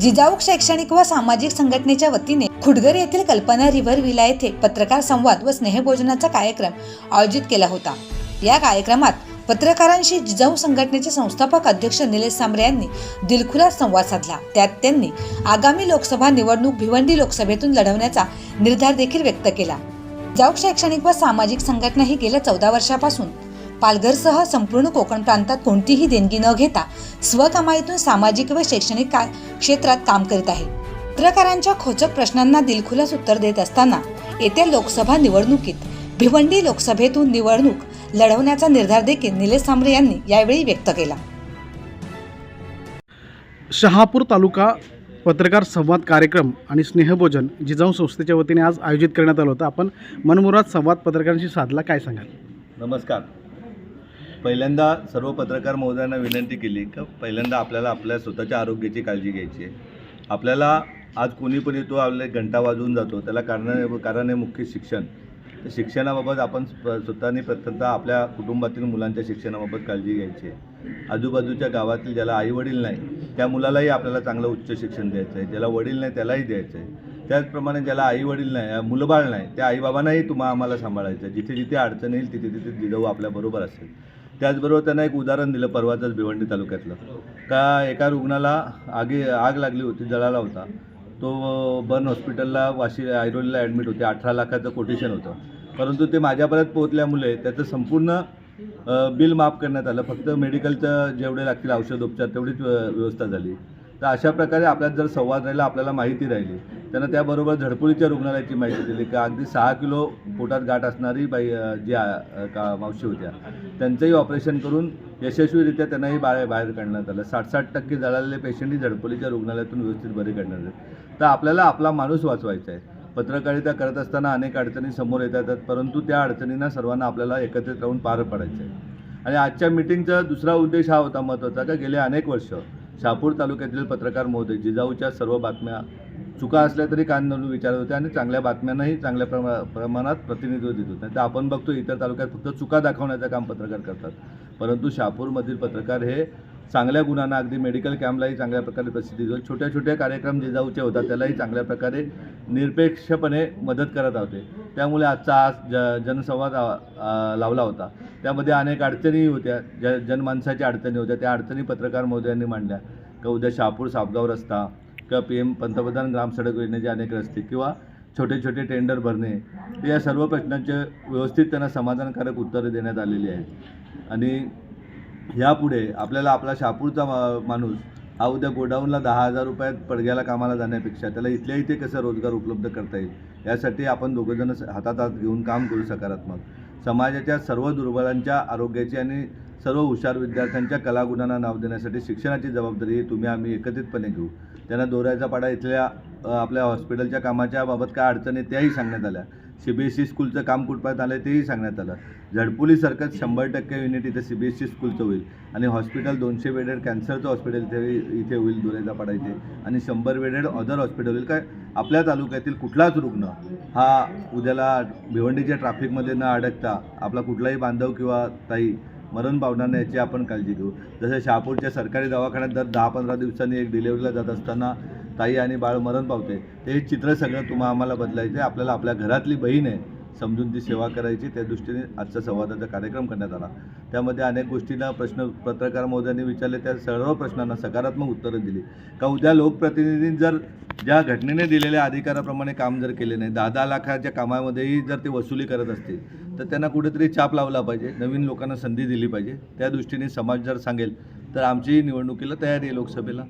जिजाऊ शैक्षणिक व सामाजिक संघटनेच्या वतीने खुडगर येथील कल्पना रिव्हर विला येथे पत्रकार संवाद व स्नेहभोजनाचा कार्यक्रम आयोजित केला होता. या कार्यक्रमात पत्रकारांशी जिजाऊ संघटनेचे संस्थापक अध्यक्ष निलेश सांबरे यांनी दिलखुलास संवाद साधला. त्यात त्यांनी आगामी लोकसभा निवडणूक भिवंडी लोकसभेतून लढवण्याचा निर्धार देखील व्यक्त केला. जाऊ शैक्षणिक व सामाजिक संघटना ही गेल्या चौदा वर्षापासून पालघरसह संपूर्ण कोकण प्रांतात कोणतीही देणगी न घेता स्वकमाईतून सामाजिक व शैक्षणिक का क्षेत्रात काम करीत आहे. पत्रकारांच्या खोचक प्रश्नांना दिलखुलास उत्तर देत असताना येत्या लोकसभा निवडणुकीत भिवंडी लोकसभेतून निवडणूक लढवण्याचा निर्धार देखील निलेश सांबरे यांनी यावेळी व्यक्त केला. शहापूर तालुका पत्रकार संवाद कार्यक्रम आणि स्नेहभोजन जिजाऊ संस्थेच्या वतीने आज आयोजित करण्यात आलं होतं. आपण मनमुराद संवाद पत्रकारांशी साधला काय सांगाल? नमस्कार. पहिल्यांदा सर्व पत्रकार महोदयांना विनंती केली का पहिल्यांदा आपल्याला आपल्या स्वतःच्या आरोग्याची काळजी घ्यायची आहे. आपल्याला आज कोणी पण येतो आपले घंटा वाजवून जातो त्याला कारण कारण आहे मुख्य शिक्षण. तर शिक्षणाबाबत आपण स्वतःने प्रथमतः आपल्या कुटुंबातील मुलांच्या शिक्षणाबाबत काळजी घ्यायची आहे. आजूबाजूच्या गावातील ज्याला आईवडील नाही त्या मुलालाही आपल्याला चांगलं उच्च शिक्षण द्यायचं आहे. ज्याला वडील नाही त्यालाही द्यायचं आहे. त्याचप्रमाणे ज्याला आईवडील नाही मुलबाळ नाही त्या आईबाबांनाही तुम्हा आम्हाला सांभाळायचं आहे. जिथे जिथे अडचण येईल तिथे तिथे जिजाऊ आपल्याबरोबर असेल. त्याचबरोबर त्यांना एक उदाहरण दिलं परवाचंच भिवंडी तालुक्यातलं. का एका रुग्णाला आगी आग लागली होती जळाला होता. तो बर्न हॉस्पिटलला वाशी ऐरोलीला ॲडमिट होते. अठरा लाखाचं कोटेशन होतं. परंतु ते माझ्यापर्यंत पोहोचल्यामुळे त्याचं संपूर्ण बिल माफ करण्यात आलं. फक्त मेडिकलचं जेवढे लागतील औषधोपचार तेवढीच व्यवस्था झाली. तर अशा प्रकारे आपल्यात जर संवाद राहिला आपल्याला माहिती राहिली त्यांना त्याबरोबर झडपुलीच्या रुग्णालयाची माहिती दिली का अगदी सहा किलो पोटात गाठ असणारी बाई जी का मावशी होत्या त्यांचंही ऑपरेशन करून यशस्वीरित्या त्यांनाही बाहेर बाहेर काढण्यात आलं. साठ साठ टक्के जळालेले पेशंटही झडपोलीच्या रुग्णालयातून व्यवस्थित बरे काढण्यात आले तर आपल्याला आपला माणूस वाचवायचा आहे. पत्रकारिता करत असताना अनेक अडचणी समोर येतात परंतु त्या अडचणींना सर्वांना आपल्याला एकत्रित राहून पार पाडायचं आहे. आणि आजच्या मिटिंगचा दुसरा उद्देश हा होता महत्त्वाचा का गेले अनेक वर्ष शहापूर तालुक्यातील पत्रकार महोदय जिजाऊच्या सर्व बातम्या चुका असल्या तरी कान धरून विचारत होते आणि चांगल्या बातम्यांनाही चांगल्या प्रमा प्रमाणात प्रतिनिधित्व देत होते. तर आपण बघतो इतर तालुक्यात फक्त चुका दाखवण्याचं काम पत्रकार करतात. परंतु शहापूरमधील पत्रकार हे चांगल्या गुणांना अगदी मेडिकल कॅम्पलाही चांगल्या प्रकारे प्रसिद्धी देऊन छोट्या छोट्या कार्यक्रम जिजाऊचे होतात त्यालाही चांगल्या प्रकारे निरपेक्षपणे मदत करत होते. त्यामुळे आजचा आज ज जनसंवाद लावला होता. त्यामध्ये अनेक अडचणी होत्या. ज जनमानसाच्या अडचणी होत्या. त्या अडचणी पत्रकार महोदयांनी मांडल्या. का उद्या शहापूर सापगाव रस्ता किंवा पी एम पंतप्रधान ग्राम सडक योजनेचे अनेक रस्ते किंवा छोटे छोटे टेंडर भरणे या सर्व प्रश्नांचे व्यवस्थित त्यांना समाधानकारक उत्तरं देण्यात आलेली आहेत. आणि यापुढे आपल्याला आपला शापूरचा माणूस हा उद्या गोडाऊनला दहा हजार रुपयात पडग्याला कामाला जाण्यापेक्षा त्याला इथल्या इथे कसं रोजगार उपलब्ध करता येईल? यासाठी आपण दोघंजणं हातात हात घेऊन काम करू सकारात्मक. समाजाच्या सर्व दुर्बलांच्या आरोग्याची आणि सर्व हुशार विद्यार्थ्यांच्या कलागुणांना नाव देण्यासाठी शिक्षणाची जबाबदारी ही तुम्ही आम्ही एकत्रितपणे घेऊ. त्यांना दोऱ्याचा पाडा इथल्या आपल्या हॉस्पिटलच्या कामाच्या बाबत काय अडचणी त्याही सांगण्यात आल्या. सी बी एस ई स्कूलचं काम कुठपर्यंत आलं आहे तेही सांगण्यात आलं. झडपोलीसारखं शंभर टक्के युनिट इथे सी बी एस सी स्कूलचं होईल आणि हॉस्पिटल दोनशे बेडेड कॅन्सरचं हॉस्पिटल इथे इथे होईल दुरेचा पाडा इथे आणि शंभर बेडेड अदर हॉस्पिटल होईल. काय आपल्या तालुक्यातील कुठलाच रुग्ण हा उद्याला भिवंडीच्या ट्रॅफिकमध्ये न अडकता आपला कुठलाही बांधव किंवा ताई मरण पावणार नाही याची आपण काळजी घेऊ. जसं शहापूरच्या सरकारी दवाखान्यात दर दहा पंधरा दिवसांनी एक डिलेवरीला जात असताना ताई आणि बाळ मरण पावते. ते चित्र सगळं तुम्हा आम्हाला बदलायचं आहे. आपल्याला आपल्या घरातली बहीण आहे. समजून ती सेवा करायची. त्या दृष्टीने आजचा संवादाचा कार्यक्रम करण्यात आला. त्यामध्ये अनेक गोष्टींना प्रश्न पत्रकार महोदयांनी विचारले. त्या सर्व प्रश्नांना सकारात्मक उत्तरं दिली. का उद्या लोकप्रतिनिधींनी जर ज्या घटनेने दिलेल्या अधिकाराप्रमाणे काम जर केले नाही दहा दहा लाखाच्या कामामध्येही जर ते वसुली करत असतील तर त्यांना कुठेतरी चाप लावला पाहिजे. नवीन लोकांना संधी दिली पाहिजे. त्या दृष्टीने समाज जर सांगेल तर आमची निवडणुकीला तयारी आहे लोकसभेला.